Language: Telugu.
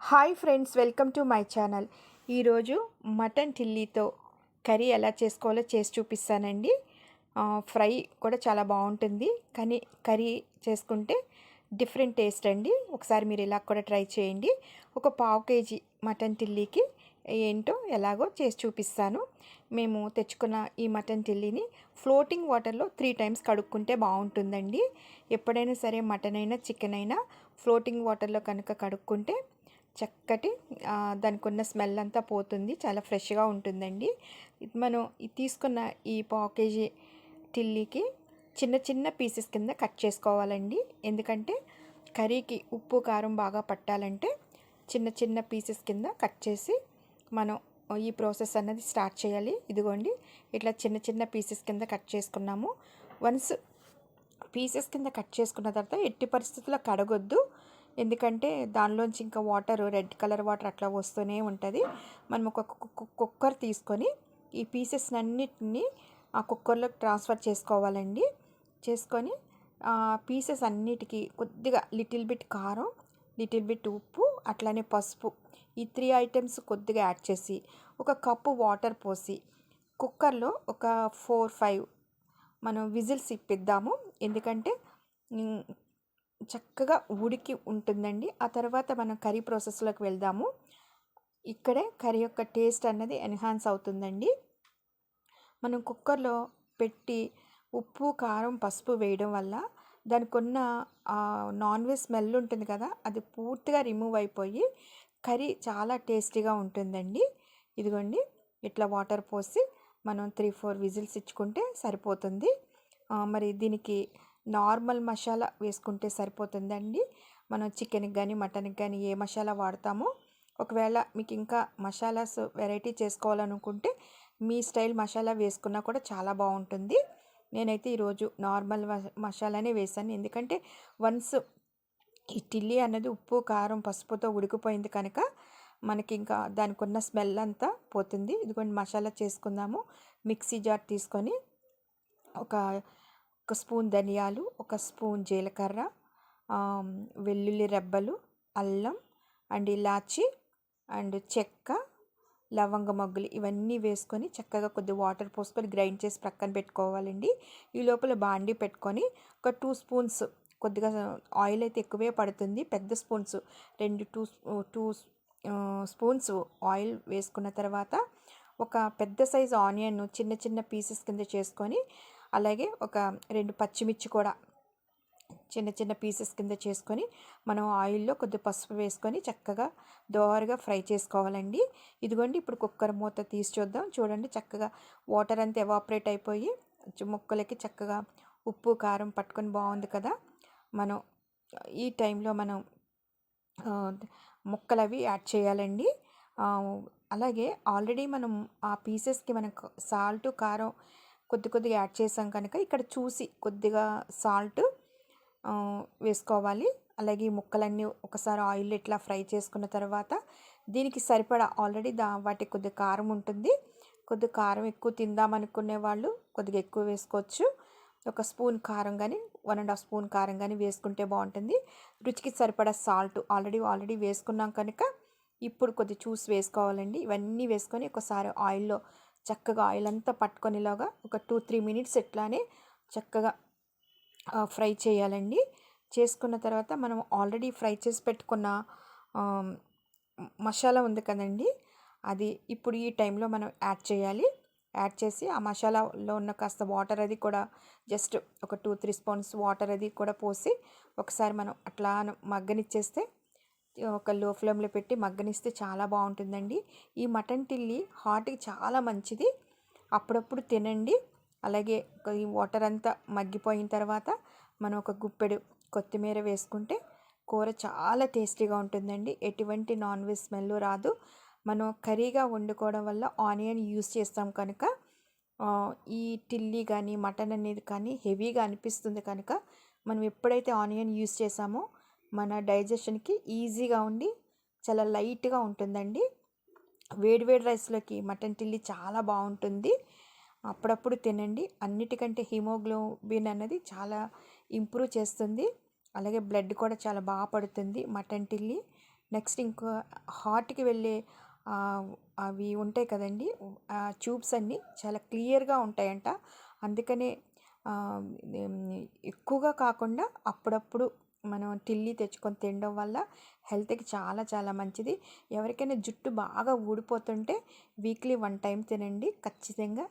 Hi friends welcome to my channel. ఈరోజు మటన్ టిల్లీతో కర్రీ ఎలా చేసుకోవాలో చేసి చూపిస్తానండి. ఫ్రై కూడా చాలా బాగుంటుంది కానీ కర్రీ చేసుకుంటే డిఫరెంట్ టేస్ట్ అండి. ఒకసారి మీరు ఇలా కూడా ట్రై చేయండి. ఒక పావు కేజీ మటన్ టిల్లీకి ఏంటో ఎలాగో చేసి చూపిస్తాను. మేము తెచ్చుకున్న ఈ మటన్ టిల్లీని ఫ్లోటింగ్ వాటర్లో త్రీ టైమ్స్ కడుక్కుంటే బాగుంటుందండి. ఎప్పుడైనా సరే మటన్ అయినా చికెన్ అయినా ఫ్లోటింగ్ వాటర్లో కనుక కడుక్కుంటే చక్కటి దానికి ఉన్న స్మెల్ అంతా పోతుంది. చాలా ఫ్రెష్గా ఉంటుందండి. మనం తీసుకున్న ఈ పావు కేజీ టిల్లీకి చిన్న చిన్న పీసెస్ కింద కట్ చేసుకోవాలండి. ఎందుకంటే కర్రీకి ఉప్పు కారం బాగా పట్టాలంటే చిన్న చిన్న పీసెస్ కింద కట్ చేసి మనం ఈ ప్రాసెస్ అన్నది స్టార్ట్ చేయాలి. ఇదిగోండి ఇట్లా చిన్న చిన్న పీసెస్ కింద కట్ చేసుకున్నాము. వన్స్ పీసెస్ కింద కట్ చేసుకున్న తర్వాత ఎట్టి పరిస్థితుల్లో కడగొద్దు. ఎందుకంటే దానిలోంచి ఇంకా వాటర్ రెడ్ కలర్ వాటర్ అట్లా వస్తూనే ఉంటుంది. మనం ఒక కు- కుక్కర్ తీసుకొని ఈ పీసెస్ అన్నిటిని ఆ కుక్కర్లోకి ట్రాన్స్ఫర్ చేసుకోవాలండి. చేసుకొని పీసెస్ అన్నిటికీ కొద్దిగా లిటిల్ బిట్ కారం లిటిల్ బిట్ ఉప్పు అట్లానే పసుపు ఈ త్రీ ఐటమ్స్ కొద్దిగా యాడ్ చేసి ఒక కప్పు వాటర్ పోసి కుక్కర్లో ఒక ఫోర్ ఫైవ్ మనం విజిల్స్ ఇప్పిద్దాము. ఎందుకంటే చక్కగా ఉడికి ఉంటుందండి. ఆ తర్వాత మనం కర్రీ ప్రాసెస్లోకి వెళ్దాము. ఇక్కడే కర్రీ యొక్క టేస్ట్ అన్నది ఎన్హాన్స్ అవుతుందండి. మనం కుక్కర్లో పెట్టి ఉప్పు కారం పసుపు వేయడం వల్ల దానికి ఉన్న నాన్ వెజ్ స్మెల్ ఉంటుంది కదా అది పూర్తిగా రిమూవ్ అయిపోయి కర్రీ చాలా టేస్టీగా ఉంటుందండి. ఇదిగోండి ఇట్లా వాటర్ పోసి మనం త్రీ ఫోర్ విజిల్స్ ఇచ్చుకుంటే సరిపోతుంది. మరి దీనికి నార్మల్ మసాలా వేసుకుంటే సరిపోతుందండి. మనం చికెన్కి కానీ మటన్కి కానీ ఏ మసాలా వాడతామో ఒకవేళ మీకు ఇంకా మసాలాస్ వెరైటీ చేసుకోవాలనుకుంటే మీ స్టైల్ మసాలా వేసుకున్నా కూడా చాలా బాగుంటుంది. నేనైతే ఈరోజు నార్మల్ మసాలానే వేసాను. ఎందుకంటే వన్స్ ఈ టిల్లీ అన్నది ఉప్పు కారం పసుపుతో ఉడికిపోయింది కనుక మనకి ఇంకా దానికి ఉన్న స్మెల్ అంతా పోతుంది. ఇదిగోండి మసాలా చేసుకుందాము. మిక్సీ జార్ తీసుకొని ఒక ఒక స్పూన్ ధనియాలు ఒక స్పూన్ జీలకర్ర వెల్లుల్లి రెబ్బలు అల్లం అండ్ ఇలాచి అండ్ చెక్క లవంగ మొగ్గులు ఇవన్నీ వేసుకొని చక్కగా కొద్ది వాటర్ పోసుకొని గ్రైండ్ చేసి ప్రక్కన పెట్టుకోవాలండి. ఈ లోపల బాండి పెట్టుకొని ఒక టూ స్పూన్స్ కొద్దిగా ఆయిల్ అయితే ఎక్కువే పడుతుంది. పెద్ద స్పూన్స్ రెండు టూ టూ స్పూన్స్ ఆయిల్ వేసుకున్న తర్వాత ఒక పెద్ద సైజు ఆనియన్ చిన్న చిన్న పీసెస్ కింద చేసుకొని అలాగే ఒక రెండు పచ్చిమిర్చి కూడా చిన్న చిన్న పీసెస్ కింద చేసుకొని మనం ఆయిల్లో కొద్ది పసుపు వేసుకొని చక్కగా దోరగా ఫ్రై చేసుకోవాలండి. ఇదిగోండి ఇప్పుడు కుక్కర్ మూత తీసి చూద్దాం. చూడండి చక్కగా వాటర్ అంతా ఎవాపరేట్ అయిపోయి ముక్కలకి చక్కగా ఉప్పు కారం పట్టుకొని బాగుంది కదా. మనం ఈ టైంలో మనం ముక్కలు అవి యాడ్ చేయాలండి. అలాగే ఆల్రెడీ మనం ఆ పీసెస్కి మనం సాల్ట్ కారం కొద్ది కొద్దిగా యాడ్ చేసాం కనుక ఇక్కడ చూసి కొద్దిగా సాల్ట్ వేసుకోవాలి. అలాగే ఈ ముక్కలన్నీ ఒకసారి ఆయిల్ ఇట్లా ఫ్రై చేసుకున్న తర్వాత దీనికి సరిపడా ఆల్రెడీ దా వాటికి కొద్దిగా కారం ఉంటుంది. కొద్దిగా కారం ఎక్కువ తిందామనుకునే వాళ్ళు కొద్దిగా ఎక్కువ వేసుకోవచ్చు. ఒక స్పూన్ కారం కానీ వన్ అండ్ హాఫ్ స్పూన్ కారం కానీ వేసుకుంటే బాగుంటుంది. రుచికి సరిపడా సాల్ట్ ఆల్రెడీ ఆల్రెడీ వేసుకున్నాం కనుక ఇప్పుడు కొద్ది చూసి వేసుకోవాలండి. ఇవన్నీ వేసుకొని ఒకసారి ఆయిల్లో చక్కగా ఆయిల్ అంతా పట్టుకునేలాగా ఒక టూ త్రీ మినిట్స్ ఇట్లానే చక్కగా ఫ్రై చేయాలండి. చేసుకున్న తర్వాత మనం ఆల్రెడీ ఫ్రై చేసి పెట్టుకున్న మసాలా ఉంది కదండి అది ఇప్పుడు ఈ టైంలో మనం యాడ్ చేయాలి. యాడ్ చేసి ఆ మసాలాలో ఉన్న కాస్త వాటర్ అది కూడా జస్ట్ ఒక టూ త్రీ స్పూన్స్ వాటర్ అది కూడా పోసి ఒకసారి మనం అట్లా మగ్గనిచ్చేస్తే ఒక లో ఫ్లేమ్లో పెట్టి మగ్గనిస్తే చాలా బాగుంటుందండి. ఈ మటన్ టిల్లి హార్ట్కి చాలా మంచిది. అప్పుడప్పుడు తినండి. అలాగే ఈ వాటర్ అంతా మగ్గిపోయిన తర్వాత మనం ఒక గుప్పెడు కొత్తిమీర వేసుకుంటే కూర చాలా టేస్టీగా ఉంటుందండి. ఎటువంటి నాన్ వెజ్ స్మెల్ రాదు. మనం కర్రీగా వండుకోవడం వల్ల ఆనియన్ యూస్ చేస్తాం కనుక ఈ టిల్లీ కానీ మటన్ అనేది కానీ హెవీగా అనిపిస్తుంది కనుక మనం ఎప్పుడైతే ఆనియన్ యూస్ చేసామో మన డైజెషన్కి ఈజీగా ఉండి చాలా లైట్గా ఉంటుందండి. వేడివేడి రైస్లోకి మటన్ టిల్లీ చాలా బాగుంటుంది. అప్పుడప్పుడు తినండి. అన్నిటికంటే హిమోగ్లోబిన్ అన్నది చాలా ఇంప్రూవ్ చేస్తుంది. అలాగే బ్లడ్ కూడా చాలా బాగా పడుతుంది మటన్ టిల్లీ నెక్స్ట్ ఇంకో హార్ట్కి వెళ్ళే అవి ఉంటాయి కదండి. ఆ ట్యూబ్స్ అన్నీ చాలా క్లియర్గా ఉంటాయంట. అందుకనే ఎక్కువగా కాకుండా అప్పుడప్పుడు మనం టిల్లీ తెచ్చుకొని తినడం వల్ల హెల్త్కి చాలా చాలా మంచిది. ఎవరికైనా జుట్టు బాగా ఊడిపోతుంటే వీక్లీ వన్ టైం తినండి. ఖచ్చితంగా